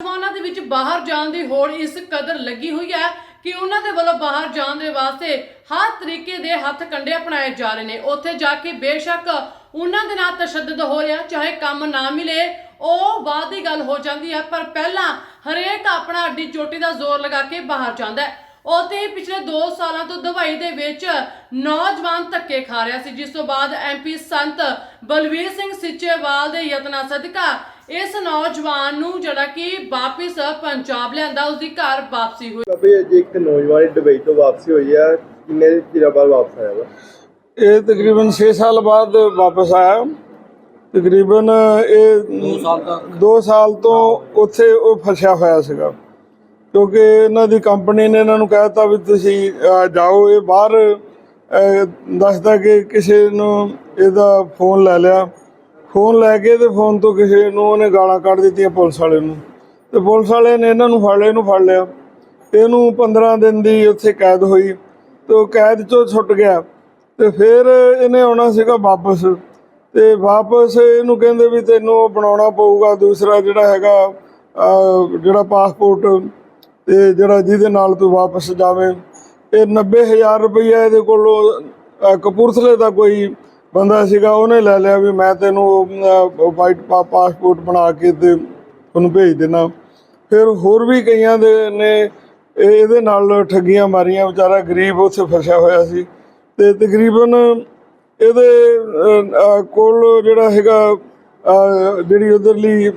ਨੌਜਵਾਨਾਂ ਦੇ ਵਿੱਚ ਬਾਹਰ ਜਾਣ ਦੀ ਹੋੜ ਇਸ ਕਦਰ ਲੱਗੀ ਹੋਈ ਹੈ ਕਿ ਉਹਨਾਂ ਦੇ ਵੱਲੋਂ ਬਾਹਰ ਜਾਣ ਦੇ ਵਾਸਤੇ ਹਰ ਤਰੀਕੇ ਦੇ ਹੱਥ ਕੰਡੇ ਅਪਣਾਏ ਜਾ ਰਹੇ ਨੇ। ਉੱਥੇ ਜਾ ਕੇ ਬੇਸ਼ੱਕ ਉਹਨਾਂ ਦੇ ਨਾਲ ਤਸ਼ੱਦਦ ਹੋ ਰਿਹਾ, ਚਾਹੇ ਕੰਮ ਨਾ ਮਿਲੇ, ਉਹ ਬਾਅਦ ਦੀ ਗੱਲ ਹੋ ਜਾਂਦੀ ਹੈ, ਪਰ ਪਹਿਲਾਂ ਹਰੇਕ ਆਪਣਾ ਅੱਡੀ ਚੋਟੀ ਦਾ ਜ਼ੋਰ ਲਗਾ ਕੇ ਬਾਹਰ ਜਾਂਦਾ ਹੈ। ਉੱਥੇ ਹੀ ਪਿਛਲੇ 2 ਸਾਲਾਂ ਤੋਂ ਦਵਾਈ ਦੇ ਵਿੱਚ ਨੌਜਵਾਨ ਧੱਕੇ ਖਾ ਰਿਹਾ ਸੀ, ਜਿਸ ਤੋਂ ਬਾਅਦ ਐਮਪੀ ਸੰਤ ਬਲਵੀਰ ਸਿੰਘ ਸਿੱਚੇਵਾਲ ਦੇ ਯਤਨਾਂ ਸਦਕਾ ਇਸ ਨੌਜਵਾਨ ਨੂੰ ਜਿਹੜਾ ਕਿ ਵਾਪਿਸ ਪੰਜਾਬ ਲਿਆਂਦਾ ਉਸ ਦੀ ਘਰ ਵਾਪਸੀ ਹੋਈ। ਬਾਬੇ ਅੱਜ ਇੱਕ ਨੌਜਵਾਨ ਦੁਬਈ ਤੋਂ ਵਾਪਸੀ ਹੋਈ ਆ ਕਿੰਨੇ ਚਿਰ ਬਾਅਦ ਵਾਪਸ ਆਇਆ ਵਾ? ਇਹ ਤਕਰੀਬਨ 6 ਸਾਲ ਬਾਅਦ ਵਾਪਸ ਆਇਆ। ਤਕਰੀਬਨ ਇਹ 2 ਸਾਲ ਤੱਕ। 2 ਸਾਲ ਤੋਂ ਉੱਥੇ ਉਹ ਫਸਿਆ ਹੋਇਆ ਸੀਗਾ। ਕਿਉਂਕਿ ਇਹਨਾਂ ਦੀ ਕੰਪਨੀ ਨੇ ਇਹਨਾਂ ਨੂੰ ਕਹਿਤਾ ਵੀ ਤੁਸੀਂ ਜਾਓ ਇਹ ਬਾਹਰ ਦੱਸਦਾ ਕਿ ਕਿਸੇ ਨੂੰ ਇਹਦਾ ਫੋਨ ਲੈ ਲਿਆ। ਫੋਨ ਲੈ ਕੇ ਤੇ ਫੋਨ ਤੋਂ ਕਿਸੇ ਨੂੰ ਉਹਨੇ ਗਾਲਾਂ ਕੱਢ ਦਿੱਤੀਆਂ ਪੁਲਿਸ ਵਾਲੇ ਨੂੰ। ਤੇ ਪੁਲਿਸ ਵਾਲੇ ਨੇ ਇਹਨਾਂ ਨੂੰ ਫੜ ਲਿਆ ਇਹਨੂੰ ਫੜ ਲਿਆ। ਇਹਨੂੰ 15 ਦਿਨ ਦੀ ਉੱਥੇ ਕੈਦ ਹੋਈ ਤੇ ਉਹ ਕੈਦ ਚੋਂ ਛੁੱਟ ਗਿਆ। ਤੇ ਫਿਰ ਇਹਨੇ ਆਉਣਾ ਸੀਗਾ ਵਾਪਸ। ਤੇ ਵਾਪਸ ਇਹਨੂੰ ਕਹਿੰਦੇ ਵੀ ਤੈਨੂੰ ਉਹ ਬਣਾਉਣਾ ਪਊਗਾ ਦੂਸਰਾ ਜਿਹੜਾ ਹੈਗਾ ਜਿਹੜਾ ਪਾਸਪੋਰਟ ਤੇ ਜਿਹੜਾ ਜਿਹਦੇ ਨਾਲ ਤੂੰ ਵਾਪਸ ਜਾਵੇਂ। ਇਹ 90000 ਰੁਪਈਆ ਇਹਦੇ ਕੋਲੋਂ ਅਹ, ਕਪੂਰਥਲੇ ਦਾ ਕੋਈ ਬੰਦਾ ਸੀਗਾ, ਉਹਨੇ ਲੈ ਲਿਆ ਵੀ ਮੈਂ ਤੈਨੂੰ ਵਾਈਟ ਪਾਸਪੋਰਟ ਬਣਾ ਕੇ ਤੇ ਉਹਨੂੰ ਭੇਜ ਦੇਣਾ ਫਿਰ ਹੋਰ ਵੀ ਕਈਆਂ ਦੇ ਨੇ ਇਹਦੇ ਨਾਲ ਠੱਗੀਆਂ ਮਾਰੀਆਂ, ਵਿਚਾਰਾ ਗਰੀਬ ਉੱਥੇ ਫਸਿਆ ਹੋਇਆ ਸੀ। ਤੇ ਤਕਰੀਬਨ ਇਹਦੇ ਕੋਲ ਜਿਹੜਾ ਹੈਗਾ ਜਿਹੜੀ ਉਧਰਲੀ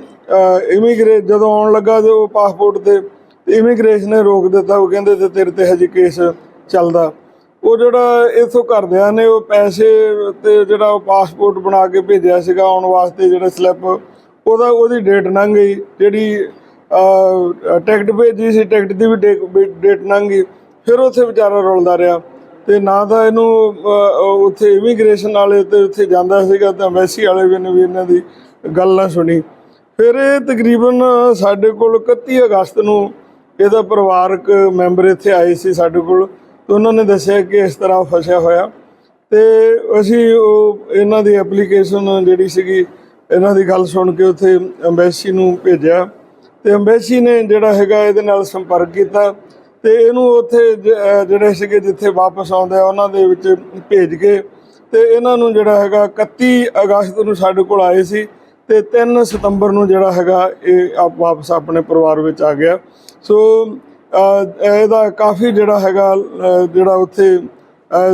ਇਮੀਗ੍ਰੇ ਜਦੋਂ ਆਉਣ ਲੱਗਾ ਤੇ ਉਹ ਪਾਸਪੋਰਟ ਤੇ ਇਮੀਗ੍ਰੇਸ਼ਨ ਨੇ ਰੋਕ ਦਿੱਤਾ। ਉਹ ਕਹਿੰਦੇ ਤੇ ਤੇਰੇ ਤੇ ਹਜੇ ਕੇਸ ਚੱਲਦਾ। ਉਹ ਜਿਹੜਾ ਇਥੋਂ ਘਰਦਿਆਂ ਨੇ ਉਹ ਪੈਸੇ ਤੇ ਜਿਹੜਾ ਉਹ ਪਾਸਪੋਰਟ ਬਣਾ ਕੇ ਭੇਜਿਆ ਸੀਗਾ ਆਉਣ ਵਾਸਤੇ ਜਿਹੜਾ ਸਲਿੱਪ ਉਹਦਾ ਉਹਦੀ ਡੇਟ ਲੰਘ ਗਈ, ਜਿਹੜੀ ਟਿਕਟ ਭੇਜੀ ਸੀ ਟਿਕਟ ਦੀ ਵੀ ਡੇਟ ਲੰਘ ਗਈ, ਫਿਰ ਉੱਥੇ ਵਿਚਾਰਾ ਰੁਲਦਾ ਰਿਹਾ ਤੇ ਨਾ ਤਾਂ ਇਹਨੂੰ ਉੱਥੇ ਇਮੀਗ੍ਰੇਸ਼ਨ ਵਾਲੇ ਤੇ ਉੱਥੇ ਜਾਂਦਾ ਸੀਗਾ ਤਾਂ ਐਮਬੈਸੀ ਵਾਲੇ ਵੀ ਨੇ ਵੀ ਇਹਨਾਂ ਦੀ ਗੱਲ ਨਾ ਸੁਣੀ। ਫਿਰ ਇਹ ਤਕਰੀਬਨ ਸਾਡੇ ਕੋਲ 31 ਅਗਸਤ ਨੂੰ ਇਹਦਾ ਪਰਿਵਾਰਕ ਮੈਂਬਰ ਇੱਥੇ ਆਏ ਸੀ ਸਾਡੇ ਕੋਲ। ਤੇ ਉਹਨਾਂ ਨੇ ਦੱਸਿਆ ਕਿ ਇਸ ਤਰ੍ਹਾਂ ਫਸਿਆ ਹੋਇਆ। ਤੇ ਅਸੀਂ ਉਹ ਇਹਨਾਂ ਦੀ ਐਪਲੀਕੇਸ਼ਨ ਜਿਹੜੀ ਸੀਗੀ, ਇਹਨਾਂ ਦੀ ਗੱਲ ਸੁਣ ਕੇ ਉੱਥੇ ਐਮਬੈਸੀ ਨੂੰ ਭੇਜਿਆ। ਤੇ ਐਮਬੈਸੀ ਨੇ ਜਿਹੜਾ ਹੈਗਾ ਇਹਦੇ ਨਾਲ ਸੰਪਰਕ ਕੀਤਾ ਤੇ ਇਹਨੂੰ ਉੱਥੇ ਜ- ਜਿਹੜੇ ਸੀਗੇ ਜਿੱਥੇ ਵਾਪਸ ਆਉਂਦੇ ਆ ਉਹਨਾਂ ਦੇ ਵਿੱਚ ਭੇਜ ਕੇ ਤੇ ਇਹਨਾਂ ਨੂੰ ਜਿਹੜਾ ਹੈਗਾ 31 ਅਗਸਤ ਨੂੰ ਸਾਡੇ ਕੋਲ ਆਏ ਸੀ ਤੇ 3 ਸਤੰਬਰ ਨੂੰ ਜਿਹੜਾ ਹੈਗਾ ਇਹ ਆਪ ਵਾਪਸ ਆਪਣੇ ਪਰਿਵਾਰ ਵਿੱਚ ਆ ਗਿਆ। ਸੋ ਇਹਦਾ ਕਾਫੀ ਜਿਹੜਾ ਹੈਗਾ ਜਿਹੜਾ ਉੱਥੇ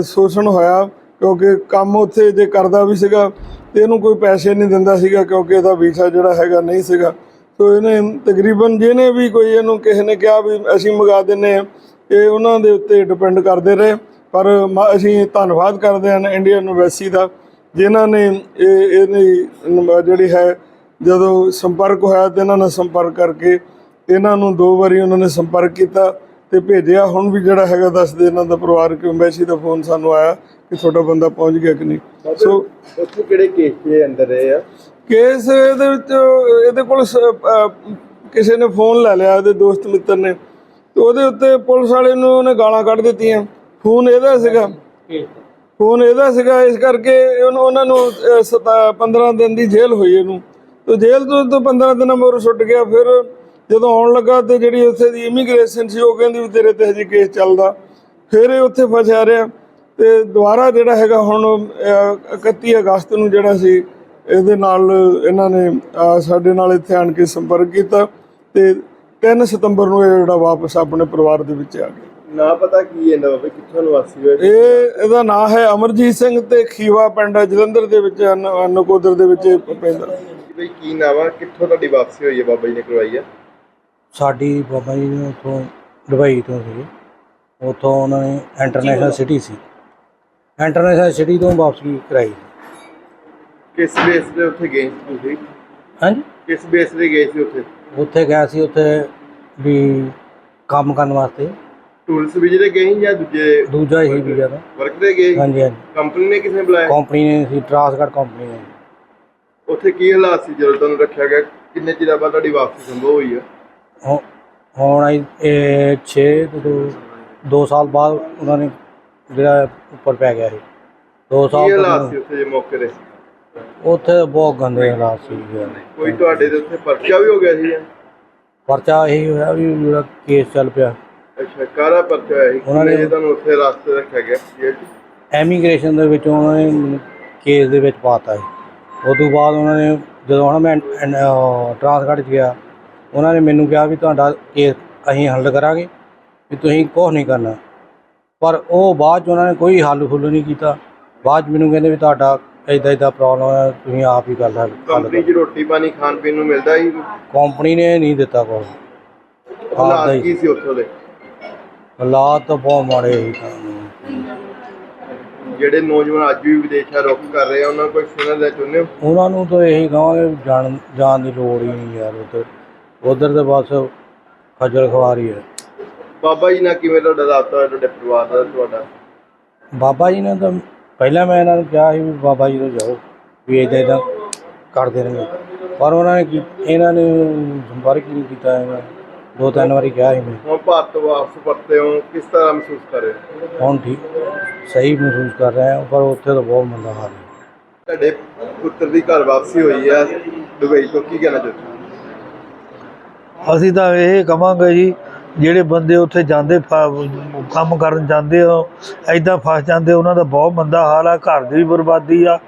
ਸ਼ੋਸ਼ਣ ਹੋਇਆ, ਕਿਉਂਕਿ ਕੰਮ ਉੱਥੇ ਜੇ ਕਰਦਾ ਵੀ ਸੀਗਾ, ਤੇ ਇਹਨੂੰ ਕੋਈ ਪੈਸੇ ਨਹੀਂ ਦਿੰਦਾ ਸੀਗਾ, ਕਿਉਂਕਿ ਇਹਦਾ ਵੀਜ਼ਾ ਜਿਹੜਾ ਹੈਗਾ ਨਹੀਂ ਸੀਗਾ। ਸੋ ਇਹਨੇ ਤਕਰੀਬਨ ਜਿਹਨੇ ਵੀ ਕੋਈ ਇਹਨੂੰ ਕਿਸੇ ਨੇ ਕਿਹਾ ਵੀ ਅਸੀਂ ਮੰਗਾ ਦਿੰਨੇ ਆ, ਇਹ ਉਹਨਾਂ ਦੇ ਉੱਤੇ ਡਿਪੈਂਡ ਕਰਦੇ ਰਹੇ। ਪਰ ਮ- ਅਸੀਂ ਧੰਨਵਾਦ ਕਰਦੇ ਹਾਂ ਇੰਡੀਅਨ ਐਮਬੈਸੀ ਦਾ, ਜਿਨ੍ਹਾਂ ਨੇ ਇਹ, ਇਹਦੀ ਜਿਹੜੀ ਹੈ, ਜਦੋਂ ਸੰਪਰਕ ਹੋਇਆ, ਤੇ ਇਹਨਾਂ ਨਾਲ ਸੰਪਰਕ ਕਰਕੇ ਇਹਨਾਂ ਨੂੰ ਦੋ ਵਾਰੀ ਉਹਨਾਂ ਨੇ ਸੰਪਰਕ ਕੀਤਾ ਤੇ ਭੇਜਿਆ। ਹੁਣ ਵੀ ਜਿਹੜਾ ਹੈਗਾ ਦੱਸਦੇ ਇਹਨਾਂ ਦਾ ਪਰਿਵਾਰਕ ਐਮਬੈਸੀ ਦਾ ਫੋਨ ਸਾਨੂੰ ਆਇਆ ਕਿ ਤੁਹਾਡਾ ਬੰਦਾ ਪਹੁੰਚ ਗਿਆ ਕਿ ਨਹੀਂ। ਸੋ ਉੱਥੇ ਕਿਹੜੇ ਕੇਸ ਦੇ ਅੰਦਰ ਰਹੇ ਆ? ਕੇਸ ਇਹਦੇ ਵਿੱਚ ਇਹਦੇ ਕੋਲ ਕਿਸੇ ਨੇ ਫੋਨ ਲੈ ਲਿਆ ਇਹਦੇ ਦੋਸਤ ਮਿੱਤਰ ਨੇ। ਤੇ ਉਹਦੇ ਉੱਤੇ ਪੁਲਿਸ ਵਾਲੇ ਨੂੰ ਉਹਨੇ ਗਾਲਾਂ ਕੱਢ ਦਿੱਤੀਆਂ। ਫੋਨ ਇਹਦਾ ਸੀਗਾ। ਫੋਨ ਇਹਦਾ ਸੀਗਾ ਇਸ ਕਰਕੇ ਉਹਨੂੰ- ਨੂੰ ਅਹ, ਸਤਾ- 15 ਦਿਨ ਦੀ ਜੇਲ੍ਹ ਹੋਈ ਇਹਨੂੰ। ਤੇ ਜੇਲ੍ਹ ਤੋਂ ਤੋਂ 15 ਦਿਨਾਂ ਮਗਰੋਂ ਛੁੱਟ ਗਿਆ। ਫਿਰ ਜਦੋਂ ਆਉਣ ਲੱਗਾ ਤੇ ਜਿਹੜੀ ਉੱਥੇ ਦੀ ਇਮੀਗ੍ਰੇਸ਼ਨ ਸੀ ਉਹ ਕਹਿੰਦੀ ਵੀ ਤੇਰੇ ਤੇ ਹਜੇ ਕੇਸ ਚੱਲਦਾ। ਫਿਰ ਇਹ ਉੱਥੇ ਫਸਿਆ ਰਿਹਾ। ਤੇ ਦੁਬਾਰਾ ਜਿਹੜਾ ਹੈਗਾ ਹੁਣ ਅਹ, 31 ਅਗਸਤ ਨੂੰ ਜਿਹੜਾ ਸੀ ਇਹਦੇ ਨਾਲ ਇਹਨਾਂ ਨੇ ਸਾਡੇ ਨਾਲ ਇੱਥੇ ਆਣ ਕੇ ਸੰਪਰਕ ਕੀਤਾ ਤੇ 3 ਸਤੰਬਰ ਨੂੰ ਇਹ ਜਿਹੜਾ ਵਾਪਸ ਆਪਣੇ ਪਰਿਵਾਰ ਦੇ ਵਿੱਚ ਆ ਗਿਆ। ਨਾ ਪਤਾ ਕੀ ਇਹਦਾ ਬਾਬੇ ਕਿੱਥੋਂ ਨਿਵਾਸੀ ਹੋਏ ਇਹ ਇਹਦਾ ਨਾਮ ਹੈ ਅਮਰਜੀਤ ਸਿੰਘ ਤੇ ਖੀਵਾ ਪਿੰਡ ਹੈ, ਜਲੰਧਰ ਦੇ ਵਿੱਚ ਨ- ਨਕੋਦਰ ਦੇ ਵਿੱਚ ਪੈਂਦਾ ਬਈ ਕੀ ਨਾਮ ਆ? ਕਿੱਥੋਂ ਤੁਹਾਡੀ ਵਾਪਸੀ ਹੋਈ ਹੈ? ਬਾਬਾ ਜੀ ਨੇ ਕਰਵਾਈ ਆ? ਸਾਡੀ ਬਾਬਾ ਜੀ ਨੇ ਉੱਥੋਂ ਦੁਬਈ ਤੋਂ ਸੀ ਉੱਥੋਂ ਉਹਨਾਂ ਨੇ ਇੰਟਰਨੈਸ਼ਨਲ ਸਿਟੀ ਸੀ। ਇੰਟਰਨੈਸ਼ਨਲ ਸਿਟੀ ਤੋਂ ਵਾਪਸੀ ਕਰਾਈ। ਕਿਸ ਬੇਸ ਤੇ ਉੱਥੇ ਗਏ ਸੀ ਤੁਸੀਂ? ਹਾਂਜੀ? ਕਿਸ ਬੇਸ ਤੇ ਗਏ ਸੀ ਉੱਥੇ? ਉੱਥੇ ਗਿਆ ਸੀ ਉੱਥੇ ਵੀ ਕੰਮ ਕਰਨ ਵਾਸਤੇ। ਟੂਰਿਸਟ ਵੀਜ਼ੇ ਤੇ ਗਏ ਸੀ ਜਾਂ ਦੂਜੇ ਦੂਜਾ ਹੀ ਵੀਜ਼ਾ ਦਾ ਵਰਕ ਤੇ ਗਏ ਸੀ? ਹਾਂਜੀ ਹਾਂਜੀ। ਕੰਪਨੀ ਨੇ ਕਿਸੇ ਨੇ ਬੁਲਾਇਆ? ਕੰਪਨੀ ਨੇ ਸੀ ਟਰਾਂਸਗਾਰਡ ਕੰਪਨੀ ਨੇ। ਉੱਥੇ ਕੀ ਹਾਲਾਤ ਸੀ ਜਦੋਂ ਤੁਹਾਨੂੰ ਰੱਖਿਆ ਗਿਆ? ਕਿੰਨੇ ਚਿਰ ਬਾਅਦ ਤੁਹਾਡੀ ਵਾਪਸੀ ਸੰਭਵ ਹੋਈ ਆ? ਹੁ- ਹੁਣ ਆਈ ਇਹ 6 ਤੋਂ 2 ਸਾਲ ਬਾਅਦ ਉਹਨਾਂ ਨੇ ਜਿਹੜਾ ਉੱਪਰ ਪੈ ਗਿਆ ਸੀ। 2 ਕੀ ਸਾਲ ਹਾਲਾਤ ਤੋਂ ਸੀ ਉੱਥੇ ਜੇ ਮੌਕੇ ਦੇ ਉੱਥੇ ਬਹੁਤ ਗੰਦੇ ਹਾਲਾਤ ਸੀ ਕੋਈ ਤੁਹਾਡੇ ਦੇ ਉੱਥੇ ਪਰਚਾ ਵੀ ਹੋ ਗਿਆ ਸੀ? ਜਾਂ? ਪਰਚਾ ਇਹੀ ਹੋਇਆ ਵੀ ਜਿਹੜਾ ਕੇਸ ਚੱਲ ਪਿਆ। ਅੱਛਾ ਕਾਰਾ ਪਰਚਾ ਹੋਇਆ ਸੀ? ਉਹਨਾਂ ਨੇ- ਕਿੰਨੇ ਤੁਹਾਨੂੰ ਉੱਥੇ ਰਾਸਤੇ ਰੱਖਿਆ ਗਿਆ 'ਚ? ਐਮੀਗ੍ਰੇਸ਼ਨ ਦੇ ਵਿੱਚ ਉਹਨਾਂ ਨੇ ਮੈਨੂੰ ਕੇਸ ਦੇ ਵਿੱਚ ਪਾਤਾ ਸੀ। ਉਸ ਤੋਂ ਬਾਅਦ ਉਹਨਾਂ ਨੇ ਜਦੋਂ ਹੁਣ ਮੈਂ ਟ੍ਰਾਂਸਗਾਰਡ 'ਚ ਗਿਆ ਉਹਨਾਂ ਨੇ ਮੈਨੂੰ ਕਿਹਾ ਵੀ ਤੁਹਾਡਾ ਕੇਸ ਅਸੀਂ ਹੱਲ ਕਰਾਂਗੇ ਵੀ ਤੁਸੀਂ ਕੁਛ ਨਹੀਂ ਕਰਨਾ। ਪਰ ਉਹ ਬਾਅਦ 'ਚ ਉਹਨਾਂ ਨੇ ਕੋਈ ਹੱਲ ਫੁੱਲ ਨਹੀਂ ਕੀਤਾ। ਬਾਅਦ 'ਚ ਮੈਨੂੰ ਕਹਿੰਦੇ ਵੀ ਤੁਹਾਡਾ ਇਦਾਂ ਇਦਾਂ ਪ੍ਰੋਬਲਮ ਹੈ ਤੁਸੀਂ ਆਪ ਹੀ ਕਰ ਲੈ ਹੱਲ ਕੰਪਨੀ 'ਚ ਰੋਟੀ ਪਾਣੀ ਖਾਣ ਪੀਣ ਨੂੰ ਮਿਲਦਾ ਸੀ ਕੰਪਨੀ ਨੇ ਨਹੀਂ ਦਿੱਤਾ ਆਪਦਾ ਹਾਲਾਤ ਹੀ। ਕੀ ਸੀ ਉੱਥੋਂ ਦੇ? ਹਾਲਾਤ ਤਾਂ ਬਹੁਤ ਮਾੜੇ ਸੀ ਤਾਂ। ਜਿਹੜੇ ਨੌਜਵਾਨ ਅੱਜ ਵੀ ਵਿਦੇਸ਼ਾਂ ਰੁੱਖ ਕਰ ਰਹੇ ਆ ਉਹਨਾਂ ਨੂੰ ਕੋਈ ਸੁਣਨ ਦਾ ਚਾਹੁੰਦੇ ਹੋ? ਉਹਨਾਂ ਨੂੰ ਤਾਂ ਇਹੀ ਕਹਾਂਗੇ ਜਾਣ ਜਾਣ ਦੀ ਲੋੜ ਹੀ ਨਹੀਂ ਯਾਰ ਉਧਰ। ਉਧਰ ਤੇ ਬਸ ਖੱਜਲ ਖਵਾਰੀ ਹੈ। ਬਾਬਾ ਜੀ ਨਾਲ ਕਿਵੇਂ ਤੁਹਾਡਾ ਰਾਬਤਾ ਹੋਇਆ ਤੁਹਾਡੇ ਪਰਿਵਾਰ ਦਾ ਤੁਹਾਡਾ? ਬਾਬਾ ਜੀ ਨੇ ਤਾਂ ਪਹਿਲਾਂ ਮੈਂ ਇਹਨਾਂ ਨੂੰ ਕਿਹਾ ਸੀ ਵੀ ਬਾਬਾ ਜੀ ਤੋਂ ਜਾਓ ਵੀ ਇਦਾਂ ਇਦਾਂ ਕਰਦੇ ਨੇ ਪਰ ਉਹਨਾਂ ਨੇ ਕੀ- ਇਹਨਾਂ ਨੇ ਸੰਪਰਕ ਹੀ ਨਹੀਂ ਕੀਤਾ ਹੈਗਾ ਦੋ ਤਿੰਨ ਵਾਰੀ ਕਿਹਾ ਸੀ ਮੈਂ। ਹੁਣ ਭਾਰਤ ਵਾਪਸ ਪਰਤੇ ਹੋ ਕਿਸ ਤਰ੍ਹਾਂ ਮਹਿਸੂਸ ਕਰ ਰਹੇ ਹੋ? ਹੁਣ ਠੀਕ ਸਹੀ ਮਹਿਸੂਸ ਕਰ ਰਹੇ ਹਾਂ ਪਰ ਉੱਥੇ ਤਾਂ ਬਹੁਤ ਮੰਦਾ ਹਾਲ ਹੈ। ਤੁਹਾਡੇ ਪੁੱਤਰ ਦੀ ਘਰ ਵਾਪਸੀ ਹੋਈ ਹੈ ਦੁਬਈ ਤੋਂ ਕੀ ਕਹਿਣਾ ਚਾਹੁੰਦੇ ਹੋ? ਅਸੀਂ ਤਾਂ ਇਹ ਕਵਾਂਗੇ ਜੀ ਜਿਹੜੇ ਬੰਦੇ ਉੱਥੇ ਜਾਂਦੇ ਕੰਮ ਕਰਨ ਜਾਂਦੇ ਆ ਐਦਾਂ ਫਸ ਜਾਂਦੇ ਉਹਨਾਂ ਦਾ ਬਹੁਤ ਮੰਦਾ ਹਾਲ ਆ ਘਰ ਦੀ ਬਰਬਾਦੀ ਆ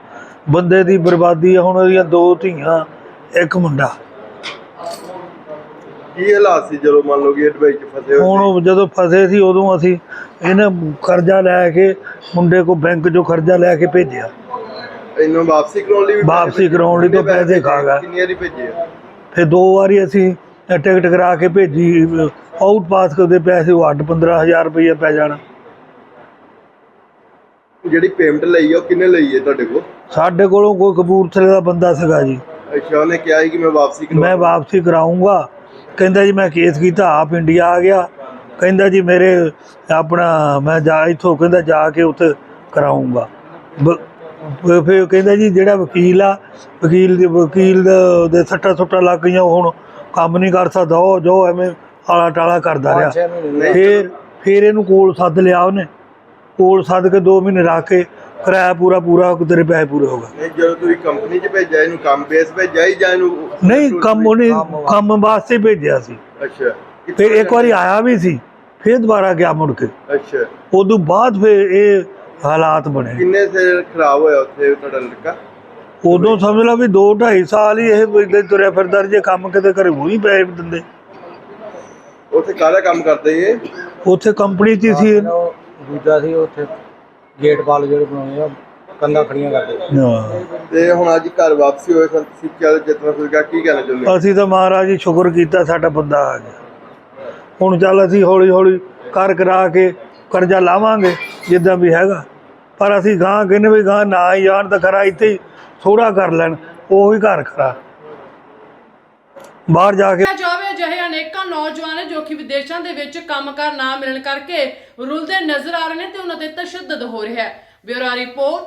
ਬੰਦੇ ਦੀ ਬਰਬਾਦੀ ਆ ਹੁਣ ਉਹਦੀਆਂ ਦੋ ਧੀਆਂ ਇੱਕ ਮੁੰਡਾ ਕੀ ਹਾਲਾਤ ਸੀ ਜਦੋਂ ਮੰਨ ਲਓ ਕਿ ਇਹ ਦੁਬਈ 'ਚ ਫਸੇ ਹੁਣ ਹੋਏ ਉਹ ਜਦੋਂ ਫਸੇ ਸੀ ਉਦੋਂ ਅਸੀਂ ਇਹਨੇ ਕਰਜ਼ਾ ਲੈ ਕੇ ਮੁੰਡੇ ਕੋ ਬੈਂਕ 'ਚੋਂ ਕਰਜ਼ਾ ਲੈ ਕੇ ਭੇਜਿਆ ਇਹਨੂੰ ਵਾਪਸੀ ਕਰਾਉਣ ਲਈ ਵੀ ਵਾਪਸੀ? ਕਰਾਉਣ ਲਈ ਤਾਂ ਪੈਸੇ ਖਾ ਗਿਆ। ਕਿੰਨੀ ਵਾਰੀ ਭੇਜੇ ਆ? ਫਿਰ ਦੋ ਵਾਰੀ ਅਸੀਂ ਟਿਕਟ ਕਰਾ ਕੇ ਭੇਜੀ ਆਊਟ ਪਾਸ ਕਰਦੇ ਪੈਸੇ ਉਹ 8 15000 ਰੁਪਏ ਪੈ ਜਾਣਾ। ਜਿਹੜੀ ਪੇਮੈਂਟ ਲਈ ਉਹ ਕਿੰਨੇ ਲਈ ਹੈ ਤੁਹਾਡੇ ਕੋਲ? ਸਾਡੇ ਕੋਲੋਂ ਕੋਈ ਕਪੂਰਥਲੇ ਦਾ ਬੰਦਾ ਸੀਗਾ ਜੀ। ਅੱਛਾ ਉਹਨੇ ਕਿਹਾ ਕਿ ਮੈਂ ਵਾਪਸੀ ਮੈਂ ਕਰਾਉਂ ਵਾਪਸੀ ਕਰਾਉਂਗਾ ਕਹਿੰਦਾ ਜੀ ਮੈਂ ਕੇਸ ਕੀਤਾ ਆਪ ਇੰਡੀਆ ਆ ਗਿਆ। ਕਹਿੰਦਾ ਜੀ ਮੇਰੇ ਆਪਣਾ ਮੈਂ ਜਾ ਇੱਥੋਂ ਕਹਿੰਦਾ ਜਾ ਕੇ ਉੱਥੇ ਕਰਾਉਂਗਾ ਫਿਰ ਕਹਿੰਦਾ ਜੀ ਜਿਹੜਾ ਵਕੀਲ ਆ ਵਕੀਲ ਦੇ ਵਕੀਲ ਦੇ- ਸੱਟਾ ਸੁੱਟਾਂ ਲੱਗ ਗਈਆਂ ਹੁਣ ਕੰਮ ਨਹੀਂ ਕਰ ਸਕਦਾ ਉਹ ਜੋ ਐਵੇਂ ਆਲਾ ਟਾਲਾ ਕਰਦਾ ਰਿਹਾ। ਫਿਰ ਫਿਰ ਇਹਨੂੰ ਕੋਲ ਸੱਦ ਲਿਆ ਉਹਨੇ। ਕੋਲ ਸੱਦ ਕੇ 2 ਮਹੀਨੇ ਰੱਖ ਕੇ ਕਿਰਾਇਆ ਪੂਰਾ ਪੂਰਾ ਤੇਰੇ ਪੈਸੇ ਪੂਰੇ ਹੋ ਗਏ। ਨਹੀਂ ਜਦੋਂ ਤੁਸੀਂ ਕੰਪਨੀ 'ਚ ਭੇਜਿਆ ਇਹਨੂੰ ਕੰਮ ਬੇਸ ਭੇਜਿਆ ਹੀ ਜਾਂ ਇਹਨੂੰ ਨਹੀਂ ਕੰਮ ਉਹਨੇ ਕੰਮ ਵਾਸਤੇ ਭੇਜਿਆ ਸੀ। ਅੱਛਾ। ਫਿਰ ਇੱਕ ਵਾਰੀ ਆਇਆ ਵੀ ਸੀ ਫਿਰ ਦੁਬਾਰਾ ਗਿਆ ਮੁੜ ਕੇ। ਅੱਛਾ। ਉਦੋਂ ਬਾਅਦ ਫਿਰ ਇਹ ਹਾਲਾਤ ਬਣੇ। ਕਿੰਨੇ ਸਿਰ ਖਰਾਬ ਹੋਇਆ ਉੱਥੇ ਤੁਹਾਡਾ ਲੜਕਾ? ਉਦੋਂ ਸਮਝ ਲਾ ਵੀ 2 2.5 ਸਾਲ ਹੀ ਇਹ ਇਦਾਂ ਤੁਰਿਆ ਫਿਰਦਾ ਰਿਹਾ, ਜੇ ਕੰਮ ਕਿਤੇ ਘਰੇ ਉਹ ਹੀ ਪੈਸੇ ਦਿੰਦੇ ਉੱਥੇ ਕਾਹਦਾ ਕੰਮ ਕਰਦੇ ਇਹ ਉੱਥੇ ਕੰਪਨੀ 'ਚ ਹੀ ਸੀ ਇਹ। ਉਹ ਦੂਜਾ ਸੀ ਉੱਥੇ ਗੇਟ ਪਾਲ ਜਿਹੜੇ ਬਣਾਉਂਦੇ ਆ ਕੰਧਾਂ ਖੜੀਆਂ ਕਰਦੇ ਹਾਂ। ਤੇ ਹੁਣ ਅੱਜ ਘਰ ਵਾਪਸੀ ਹੋਏ ਸੰਤ ਸਿੱਖਿਆ ਜਿਤਨਾ ਸੁਲਗਾ ਕੀ ਕਹਿਣਾ ਚਾਹੁੰਦੇ ਹੋ? ਅਸੀਂ ਤਾਂ ਮਹਾਰਾਜ ਜੀ ਸ਼ੁਕਰ ਕੀਤਾ ਸਾਡਾ ਬੰਦਾ ਆ ਗਿਆ ਹੁਣ ਚੱਲ ਅਸੀਂ ਹੌਲੀ ਹੌਲੀ ਕਰ ਕਰਾ ਕੇ ਕਰਜ਼ਾ ਲਾਵਾਂਗੇ ਜਿੱਦਾਂ ਵੀ ਹੈਗਾ ਪਰ ਅਸੀਂ ਗਾਂ ਕਹਿੰਦੇ ਵੀ ਗਾਂ ਨਾ ਜਾਣ ਤਾਂ ਖਰਾ ਇੱਥੇ ਥੋੜਾ ਕਰ ਲੈਣ, ਉਹ ਹੀ ਘਰ ਖਰਾ। ਬਾਹਰ ਜਾ ਕੇ ਜਾਵੇ ਅਜਿਹੇ ਅਨੇਕਾਂ ਨੌਜਵਾਨ ਜੋ ਕਿ ਵਿਦੇਸ਼ਾਂ ਦੇ ਵਿੱਚ ਕੰਮਕਾਰ ਨਾ ਮਿਲਣ ਕਰਕੇ ਰੁਲਦੇ ਨਜ਼ਰ ਆ ਰਹੇ ਨੇ ਤੇ ਉਹਨਾਂ ਤੇ ਤਸ਼ੱਦਦ ਹੋ ਰਿਹਾ ਹੈ। Bureau report